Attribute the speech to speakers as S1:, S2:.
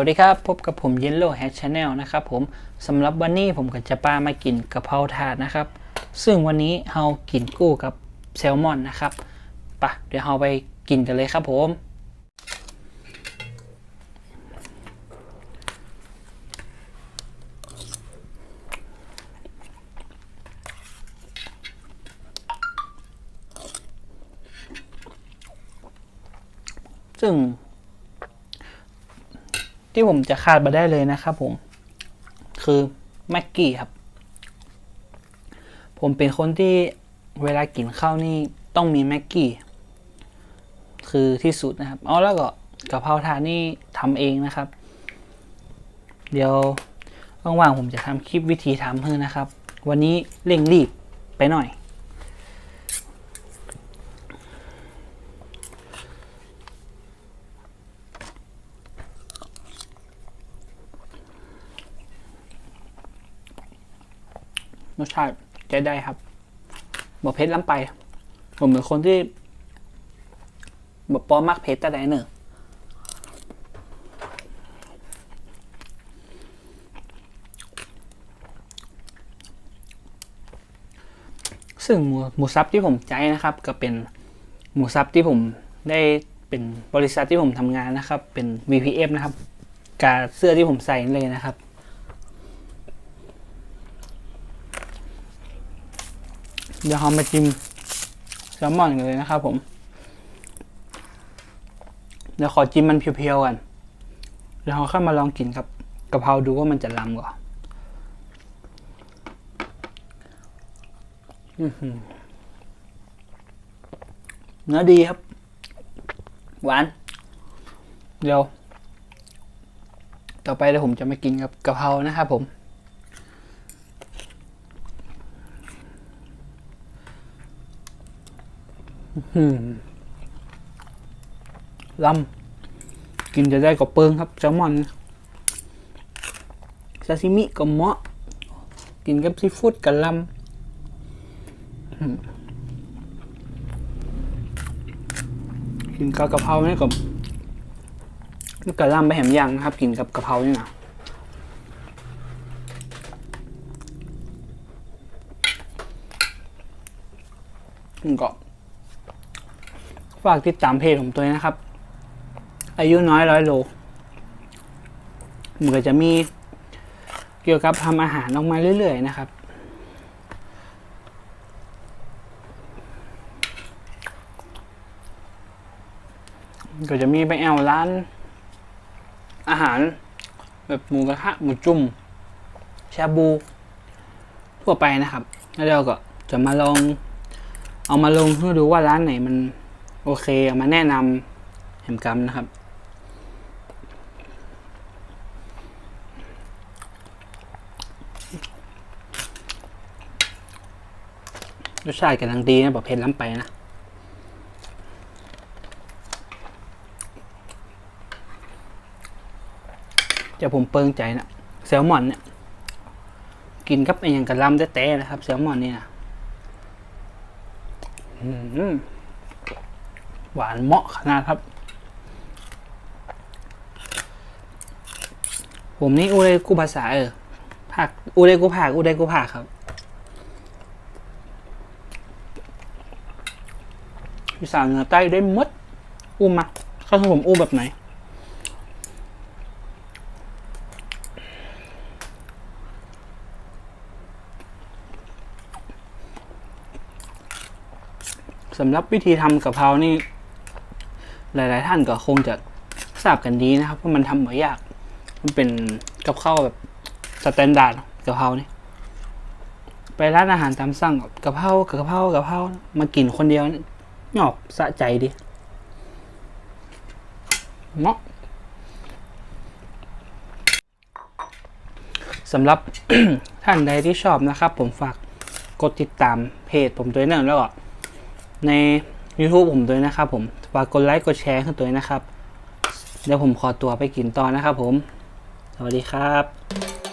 S1: วัสดีครับ พบกับผม Yellow Hat Channel นะครับผมสำหรับวันนี้ผมก็จะปามากินกะเพราถาดนะครับ ซึ่งวันนี้เรากินกู้กับแซลมอนนะครับปะเดี๋ยวเราไปกินกันเลยครับผม ซึ่ง ที่ผมจะคาดมาได้เลยนะครับผม คือแม็กกี้ครับ ผมเป็นคนที่เวลากินข้าวนี่ต้องมีแม็กกี้ คือที่สุดนะครับ เอาแล้วก็กะเพราทานนี่ทำเองนะครับ เดี๋ยวว่างๆผมจะทำคลิปวิธีทำเพื่นะครับ วันนี้เร่งรีบไปหน่อย รสชาติใช้ได้ครับบอเผ็ดล้ำไปผมเป็นคนที่บอปอมักเผ็ดแต่ใดเนอะซึ่งหมูหมูซับที่ผมใจนะครับ ก็เป็นหมูซับที่ผมได้เป็นบริษัทที่ผมทำงานนะครับ เป็น VPF นะครับ กาเสื้อที่ผมใส่เลยนะครับ เดี๋ยวเรามาจิ้มแซลมอนกันเลยนะครับผม เดี๋ยวขอจิ้มมันเพียวๆกัน เดี๋ยวเราค่อยมาลองกินกับกะเพราดูว่ามันจะล้ำกว่าอื้อหือเนื้อดีครับ หวาน เดี๋ยว ต่อไปเดี๋ยวผมจะมากินกับกะเพรานะครับผม อืม ลำกินจะได้กับเปิงครับแซลมอนซาซิมิกับเหมาะ กินกับซีฟู้ดกับลำกินกับกะเพราเนี่ยกับกับลำไปแหมย่างนะครับ กินกับกะเพราเนี่ยนะก็ ฝากติดตามเพจผมตัวนี้นะครับ อายุน้อยร้อยโลมันก็จะมีเกี่ยวกับทำอาหารออกมาเรื่อยๆนะครับ ก็จะมีไปแอลร้าน อาหาร แบบหมูกระทะหมูจุ่มชาบู ทั่วไปนะครับ แล้วเราก็จะมาลอง เอามาลงเพื่อดูว่าร้านไหนมัน โอเคเอามาแนะนำแหมกรรมนะครับ รสชาติกำลังดีนะแบบเผ็ดล้ำไปนะจะผมเปิงใจนะแซลมอนเนี่ย กินกับไอ้ยังกระลำแต้ๆนะครับแซลมอนนี่นะอืม หวานเหมาะขนาดครับ ผมนี่อูเรกูภาษาเออภาคอูเรกูภาคอูเรกูภาคครับอีสานเหนือใต้ได้หมดอุ้มมาเข้าของผมอู้แบบไหนสำหรับวิธีทำกะเพรานี่ หลาย ๆ ท่านก็คงจะทราบกันดีนะครับว่ามันทำไม่ยาก มันเป็นกับข้าวแบบสแตนดาร์ดกะเพรานี่ไปร้านอาหารตามสั่งกะเพรากะเพรากะเพรามากินคนเดียวนี่หยอกสะใจดิเนาะสำหรับท่านใดที่ชอบนะครับ ผมฝากกดติดตามเพจผมด้วยนะแล้วก็ใน YouTube ผมด้วยนะครับผมฝากกดไลค์กดแชร์ขึ้นตัวนะครับ เดี๋ยวผมขอตัวไปกินต่อนะครับผม สวัสดีครับ